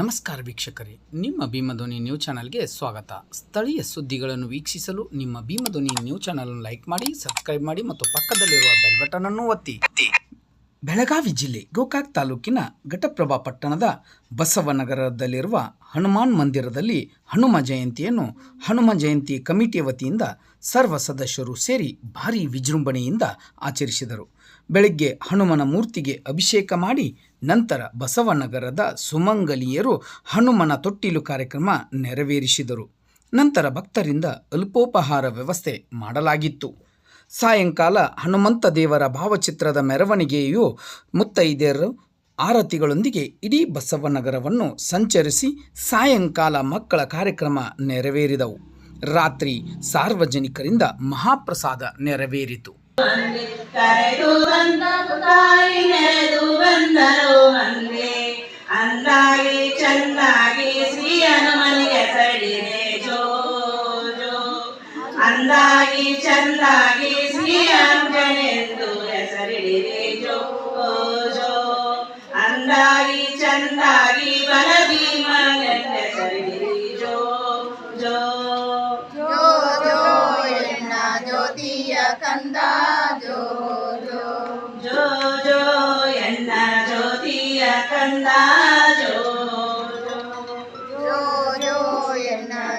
ನಮಸ್ಕಾರ ವೀಕ್ಷಕರೇ, ನಿಮ್ಮ ಭೀಮಧ್ವನಿ ನ್ಯೂಸ್ ಚಾನಲ್ಗೆ ಸ್ವಾಗತ. ಸ್ಥಳೀಯ ಸುದ್ದಿಗಳನ್ನು ವೀಕ್ಷಿಸಲು ನಿಮ್ಮ ಭೀಮಧ್ವನಿ ನ್ಯೂಸ್ ಚಾನಲ್ ಲೈಕ್ ಮಾಡಿ, ಸಬ್ಸ್ಕ್ರೈಬ್ ಮಾಡಿ ಮತ್ತು ಪಕ್ಕದಲ್ಲಿರುವ ಬೆಲ್ ಬಟನ್ ಅನ್ನು ಒತ್ತಿ. ಬೆಳಗಾವಿ ಜಿಲ್ಲೆ ಗೋಕಾಕ್ ತಾಲೂಕಿನ ಘಟಪ್ರಭಾ ಪಟ್ಟಣದ ಬಸವನಗರದಲ್ಲಿರುವ ಹನುಮಾನ್ ಮಂದಿರದಲ್ಲಿ ಹನುಮ ಜಯಂತಿಯನ್ನು ಹನುಮ ಜಯಂತಿ ಕಮಿಟಿಯ ವತಿಯಿಂದ ಸರ್ವ ಸದಸ್ಯರು ಸೇರಿ ಭಾರೀ ವಿಜೃಂಭಣೆಯಿಂದ ಆಚರಿಸಿದರು. ಬೆಳಗ್ಗೆ ಹನುಮನ ಮೂರ್ತಿಗೆ ಅಭಿಷೇಕ ಮಾಡಿ ನಂತರ ಬಸವನಗರದ ಸುಮಂಗಲಿಯರು ಹನುಮನ ತೊಟ್ಟಿಲು ಕಾರ್ಯಕ್ರಮ ನೆರವೇರಿಸಿದರು. ನಂತರ ಭಕ್ತರಿಂದ ಅಲ್ಪೋಪಹಾರ ವ್ಯವಸ್ಥೆ ಮಾಡಲಾಗಿತ್ತು. ಸಾಯಂಕಾಲ ಹನುಮಂತ ದೇವರ ಭಾವಚಿತ್ರದ ಮೆರವಣಿಗೆಯು ಮುತ್ತೈದೆಯರು ಆರತಿಗಳೊಂದಿಗೆ ಇಡೀ ಬಸವನಗರವನ್ನು ಸಂಚರಿಸಿ ಸಾಯಂಕಾಲ ಮಕ್ಕಳ ಕಾರ್ಯಕ್ರಮ ನೆರವೇರಿದವು. ರಾತ್ರಿ ಸಾರ್ವಜನಿಕರಿಂದ ಮಹಾಪ್ರಸಾದ ನೆರವೇರಿತು. ಚಂದಾಗಿ ಅಂದಾಗಿ ಚಂದಾಗಿ ಶ್ರೀ ಹನುಮನೆಂದು ಹೆಸರಿಡಿರೆ ಜೋ ಜೋ ಅಂದಾಗಿ ಚಂದಾಗಿ ಬಲ ಭೀಮನೆಂದು ಹೆಸರಿಡಿರಿ ಜೋ ಜೋ ಜೋ ಜೋ ಎನ್ನ ಜ್ಯೋತಿಯ ಕಂದ ಜೋ ಜೋ ಜೋ ಜೋ ಎನ್ನ ಜ್ಯೋತಿಯ ಕಂದ ಜೋ ಜೋ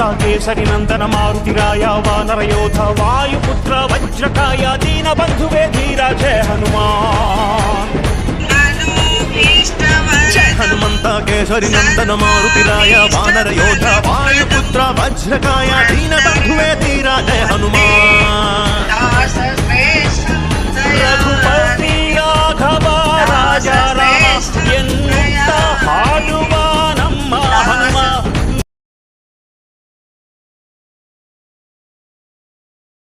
హస్త కేసరి నందన మారుతి రాయ వానర యోధ వాయుపుత్ర వజ్రకాయ దీన బంధువే ధీర జయ హనుమా హనుమంత కేసరి నందన మారుతిరాయ వానర యోధ వాయుపుత్ర వజ్రకాయ దీన బంధువే ధీర